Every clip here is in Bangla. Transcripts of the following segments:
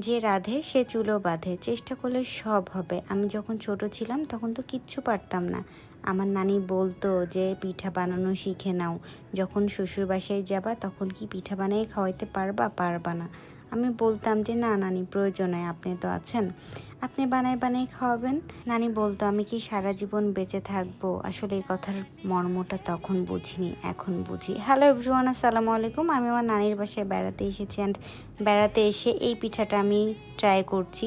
যে রাধে, সে চুলো বাঁধে। চেষ্টা করলে সব হবে। আমি যখন ছোট ছিলাম, তখন তো কিচ্ছু পারতাম না। আমার নানি বলতো যে, পিঠা বানানো শিখে নাও। যখন শ্বশুর বাসায় যাবা, তখন কি পিঠা বানিয়ে খাওয়াইতে পারবা পারবা না? আমি বলতাম যে, না নানি, প্রয়োজন। আপনি তো আছেন। আপনি বানাই বানাই খাওয়াবেন? নানি বলতো, আমি কি সারা জীবন বেঁচে থাকব? আসলে এই কথার মর্মটা তখন বুঝিনি, এখন বুঝি। হ্যালো এভরিওয়ান আসসালামু আলাইকুম। আমি আমার নানির বাসায় বেড়াতে এসেছি অ্যান্ড বেড়াতে এসে এই পিঠাটা আমি ট্রাই করছি।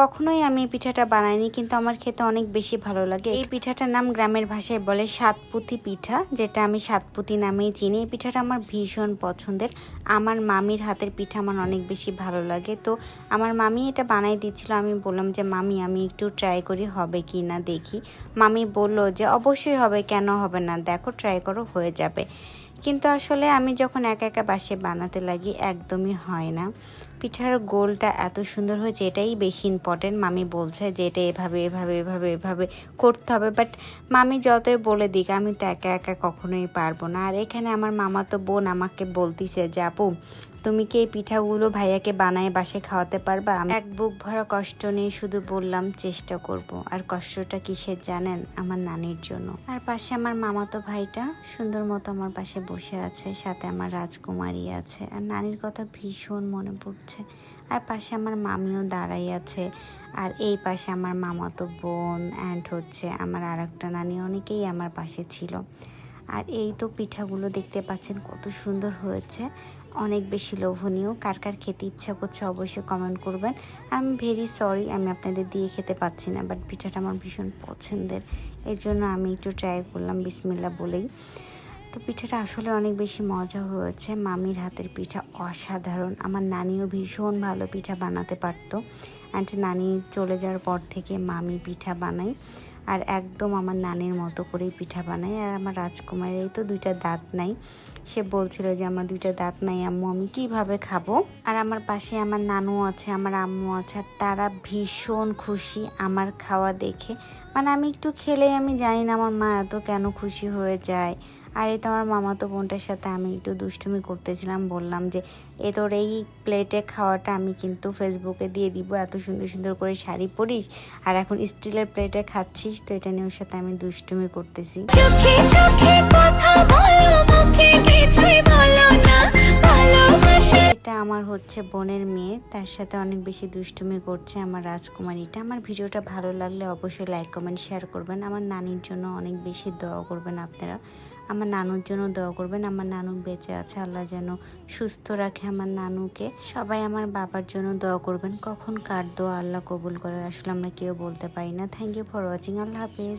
কখনোই আমি এই পিঠাটা বানাইনি, কিন্তু আমার খেতে অনেক বেশি ভালো লাগে। এই পিঠাটার নাম গ্রামের ভাষায় বলে সাতপুতি পিঠা, যেটা আমি সাতপুতি নামেই চিনি। এই পিঠাটা আমার ভীষণ পছন্দের। আমার মামির হাতের পিঠা আমার অনেক বেশি ভালো লাগে। তো আমার মামি এটা বানাই দিচ্ছিল আমি বললাম যে, মামি, আমি একটু ট্রাই করি হবে কি না দেখি। মামি বলল যে, অবশ্যই হবে, কেন হবে না? দেখো ট্রাই করো, হয়ে যাবে। কিন্তু আসলে আমি যখন একা একা বাসে বানাতে লাগি, একদমই হয় না। পিঠার গোলটা এত সুন্দর হয়েছে, এটাই বেশি ইম্পর্টেন্ট মামি বলছে যে, এটা এভাবে এভাবে এভাবে এভাবে করতে হবে। বাট মামি যতই বলে দিক, আমি তো একা একা কখনোই পারব না। আর এখানে আমার মামা তো বোন আমাকে বলতিছে যে, আপু তুমি কি এই পিঠাগুলো ভাইয়াকে বানায় বাসায় খাওয়াতে পারবা? এক বুক ভরা কষ্ট নিয়ে শুধু বললাম, চেষ্টা করব। আর কষ্টটা কিসের জানেন? আমার নানির জন্য। আর পাশে আমার মামাতো ভাইটা সুন্দর মতো আমার পাশে বসে আছে, সাথে আমার রাজকুমারী আছে। আর নানির কথা ভীষণ মনে পড়ছে। আর পাশে আমার মামিও দাঁড়াই আছে। আর এই পাশে আমার মামাতো বোন অ্যান্ড হচ্ছে। আমার আর একটা নানি অনেকেই আমার পাশে ছিল। আর এই তো পিঠাগুলো দেখতে পাচ্ছেন কত সুন্দর হয়েছে। অনেক বেশি লোভনীয়। কার কার খেতে ইচ্ছা করছে অবশ্যই কমেন্ট করবেন। আমি ভেরি সরি আমি আপনাদের দিয়ে খেতে পাচ্ছি না বাট পিঠাটা আমার ভীষণ পছন্দের। এর জন্য আমি একটু ট্রাই করলাম বিসমিল্লা বলেই। তো পিঠাটা আসলে অনেক বেশি মজা হয়েছে। মামির হাতের পিঠা অসাধারণ। আমার নানিও ভীষণ ভালো পিঠা বানাতে পারতো। অ্যান্ড নানি চলে যাওয়ার পর থেকে মামি পিঠা বানাই আর একদম আমার নানির মতো করেই পিঠা বানাই। আর আমার রাজকুমারের তো দুইটা দাঁত নাই। সে বলছিল যে, আমার দুইটা দাঁত নাই আম্মু, আমি কীভাবে খাব? আর আমার পাশে আমার নানু আছে, আমার আম্মু আছে, আর তারা ভীষণ খুশি আমার খাওয়া দেখে। মানে আমি একটু খেলে আমি জানি না আমার মা এত কেন খুশি হয়ে যায়। আর এই তো আমার মামাতো বোনটার সাথে আমি একটু দুষ্টুমি করতেছিলাম বললাম যে এ তোর এই প্লেটে খাওয়াটা আমি কিন্তু ফেসবুকে দিয়ে দিব এত সুন্দর সুন্দর করে শাড়ি পরিস আর এখন স্টিলের প্লেটে খাচ্ছিস তো এটা নিয়ে ওর সাথে আমি দুষ্টুমি করতেছি। এটা আমার হচ্ছে বোনের মেয়ে তার সাথে অনেক বেশি দুষ্টুমি করছে আমার রাজকুমারীটা। আমার ভিডিওটা ভালো লাগলে অবশ্যই লাইক কমেন্ট শেয়ার করবেন। আমার নানির জন্য অনেক বেশি দোয়া করবেন আপনারা। আমার নানুর জন্য দোয়া করবেন, আমার নানু বেঁচে আছে, আল্লাহ যেন সুস্থ রাখে আমার নানুকে। সবাই আমার বাবার জন্য দোয়া করবেন, কখন কার দোয়া আল্লাহ কবুল করে, আসলে আমরা কেউ বলতে পারি না। থ্যাংক ইউ ফর ওয়াচিং আল্লাহ হাফেজ।